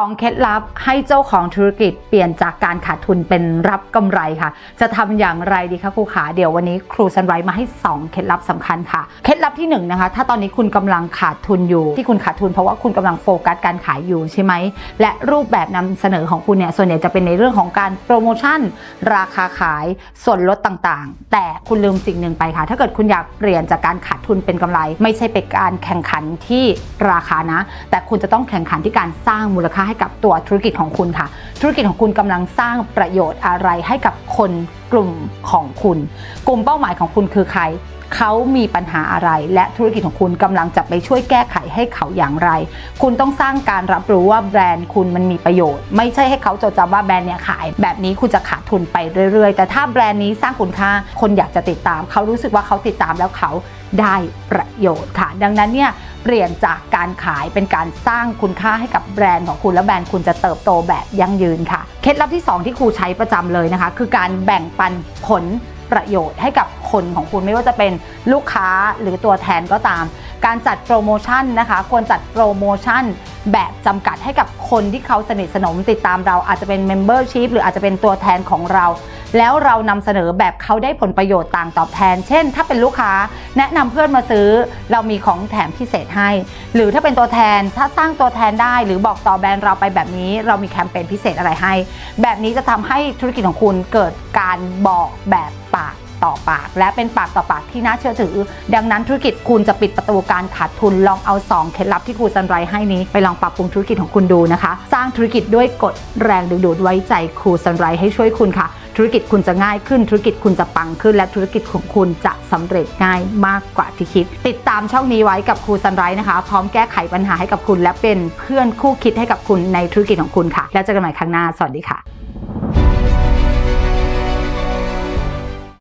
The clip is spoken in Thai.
2 เคล็ดลับให้เจ้าของธุรกิจเปลี่ยนจากการขาดทุนเป็นรับกำไรค่ะ จะทำอย่างไรดีคะครูขาเดี๋ยววันนี้ครูซันไรมาให้ 2 เคล็ดลับสำคัญค่ะ เคล็ดลับที่1นะคะถ้าตอนนี้คุณกำลังขาดทุนอยู่ ที่คุณขาดทุนเพราะว่าคุณกำลังโฟกัสการขายอยู่ใช่ไหม และรูปแบบนำเสนอของคุณเนี่ยส่วนใหญ่จะเป็นในเรื่องของการโปรโมชั่น ราคาขายส่วนลดต่างๆ แต่คุณลืมสิ่งหนึ่งไปค่ะ ถ้าเกิดคุณอยากเปลี่ยนจากการขาดทุนเป็นกำไร ไม่ใช่เป็นการแข่งขันที่ราคานะ แต่คุณจะต้องแข่งขันที่การสร้างมูลค่าให้กับตัวธุรกิจของคุณค่ะ ธุรกิจของคุณกำลังสร้างประโยชน์อะไรให้กับคนกลุ่มของคุณ กลุ่มเป้าหมายของคุณคือใคร เขามีปัญหาอะไร และธุรกิจของคุณกำลังจะไปช่วยแก้ไขให้เขาอย่างไร คุณต้องสร้างการรับรู้ว่าแบรนด์คุณมันมีประโยชน์ ไม่ใช่ให้เขาจดจำว่าแบรนด์เนี่ยขาย แบบนี้คุณจะขาดทุนไปเรื่อย ๆ แต่ถ้าแบรนด์นี้สร้างคุณค่าคนอยากจะติดตาม เขารู้สึกว่าเขาติดตามแล้วเขาได้ประโยชน์ค่ะ ดังนั้นเนี่ยเปลี่ยนจากการขายเป็นการสร้างคุณค่าให้กับแบรนด์ของคุณ และแบรนด์คุณจะเติบโตแบบยั่งยืนค่ะ เคล็ดลับที่ 2 ที่ครูใช้ประจำเลยนะคะ คือการแบ่งปันผลประโยชน์ให้กับ คนของคุณไม่ว่าจะเป็นลูกค้าหรือตัวแทนก็ตาม การจัดโปรโมชั่นนะคะ ควรจัดโปรโมชั่นแบบจำกัดให้กับคนที่เขาสนิทสนมติดตามเราอาจจะเป็น Membership หรืออาจจะเป็นตัวแทนของเราแล้วเรานำเสนอแบบเขาได้ผลประโยชน์ต่างตอบแทน เช่น ถ้าเป็นลูกค้าแนะนำเพื่อนมาซื้อ เรามีของแถมพิเศษให้ หรือถ้าเป็นตัวแทนถ้าสร้างตัวแทนได้ หรือบอกต่อแบรนด์เราไปแบบนี้ เรามีแคมเปญพิเศษอะไรให้ แบบนี้จะทำให้ธุรกิจของคุณเกิดการบอกแบบปาก ต่อปาก และเป็นปากต่อปากที่น่าเชื่อถือ ดังนั้นธุรกิจคุณจะปิดประตูการขาดทุนลองเอา 2 เคล็ดลับที่ครูซันไรให้นี้ไปลองปรับปรุงธุรกิจของคุณดูนะคะ สร้างธุรกิจด้วยกฎแรงดึงดูดไว้ใจครูซันไรให้ช่วยคุณค่ะ ธุรกิจคุณจะง่ายขึ้น ธุรกิจคุณจะปังขึ้น และธุรกิจของคุณจะสำเร็จง่ายมากกว่าที่คิด ติดตามช่องนี้ไว้กับครูซันไรนะคะ พร้อมแก้ไขปัญหาให้กับคุณ และเป็นเพื่อนคู่คิดให้กับคุณในธุรกิจของคุณค่ะ แล้วเจอกันใหม่ครั้งหน้าสวัสดีค่ะ